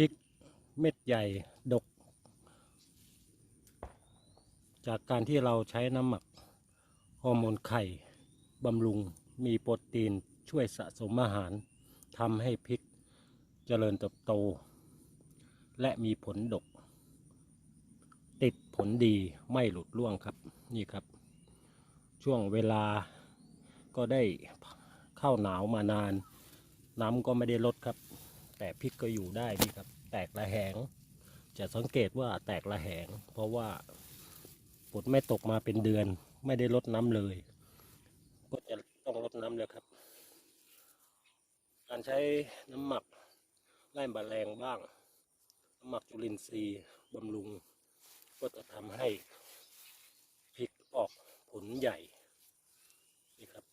พริกเม็ดใหญ่ดก จากการที่เราใช้น้ำหมักฮอร์โมนไข่บำรุงมีโปรตีนช่วยสะสมอาหารทำให้พริกเจริญเติบโต และมีผลดก ติดผลดีไม่หลุดร่วงครับนี่ครับ ช่วงเวลาก็ได้เข้าหนาวมานาน น้ำก็ไม่ได้ลดครับ แต่พริกก็อยู่ได้นี่ครับ แตกระแหง จะสังเกตว่าแตกระแหง เพราะว่าฝนไม่ตกมาเป็นเดือน ไม่ได้ลดน้ำเลย ก็จะต้องลดน้ำเลยครับ การใช้น้ำหมักไล่แมลงบ้าง น้ำหมักจุลินทรีย์บำรุง ก็จะทำให้พริกออกผลใหญ่นี่ครับ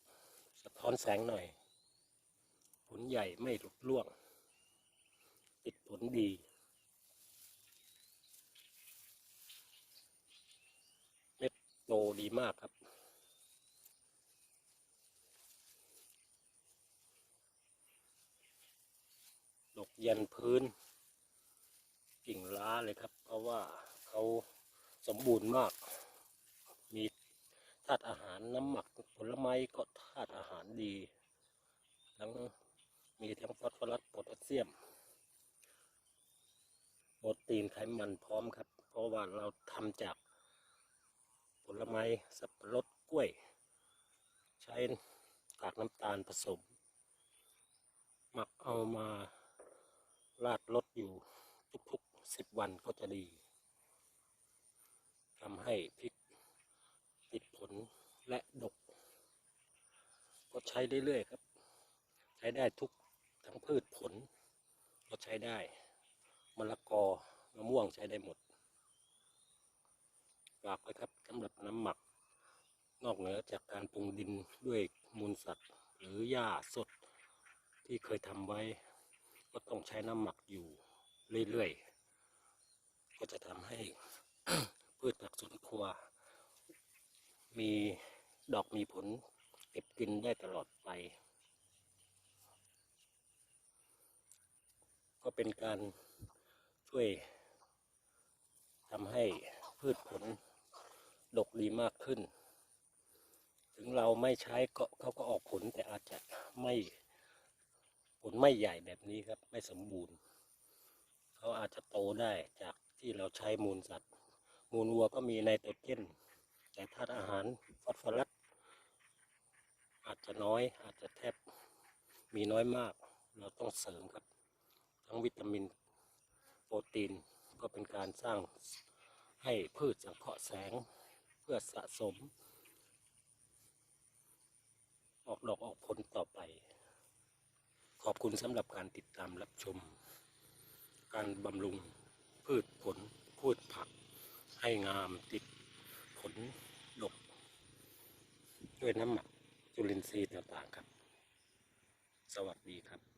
สะท้อนแสงหน่อย ผลใหญ่ไม่หลุดร่วง ติดผลดี เม็ดโตดีมากครับ ดกยันพื้น กิ่งล้าเลยครับ เพราะว่าเขาสมบูรณ์มาก มีธาตุอาหารน้ำหมักผลไม้ก็ธาตุอาหารดี ทั้งมีทั้งฟอสฟอรัสโพแทสเซียม รตีนไขมันพร้อมครับ เพราะว่าเราทำจากผลไม้สับปะรดกล้วย ใช้กากน้ำตาลผสม หมักเอามาราดรสอยู่ทุกๆสิบวันก็จะดีทำให้พริกติดผลและดก ก็ใช้เรื่อยๆครับ ใช้ได้ทุกทั้งพืชผล ก็ใช้ได้มะละกอ มะม่วงใช้ได้หมดฝากไว้ครับสำหรับน้ำหมัก นอกเหนือจากการปรุงดินด้วยมูลสัตว์ หรือหญ้าสดที่เคยทำไว้ ก็ต้องใช้น้ำหมักอยู่เรื่อยๆ ก็จะทำให้พืชผักสวนครัว มีดอกมีผลเก็บกินได้ตลอดไป ก็เป็นการช่วย ทำให้พืชผลดกดีมากขึ้น ถึงเราไม่ใช้ก็เขาก็ออกผลแต่อาจจะไม่ผลไม่ใหญ่แบบนี้ครับ ไม่สมบูรณ์ เขาอาจจะโตได้จากที่เราใช้มูลสัตว์ มูลวัวก็มีไนโตรเจนแต่ธาตุอาหารฟอสฟอรัสอาจจะน้อยอาจจะแทบมีน้อยมาก เราต้องเสริมครับ ทั้งวิตามินโปรตีน ก็เป็นการสร้างให้พืชสังเคราะห์แสงเพื่อสะสม ออกดอกออกผลต่อไป ขอบคุณสำหรับการติดตามรับชม การบำรุงพืชผลพืชผัก ให้งามติดผลดก ด้วยน้ำหมักจุลินทรีย์ต่างๆครับ สวัสดีครับ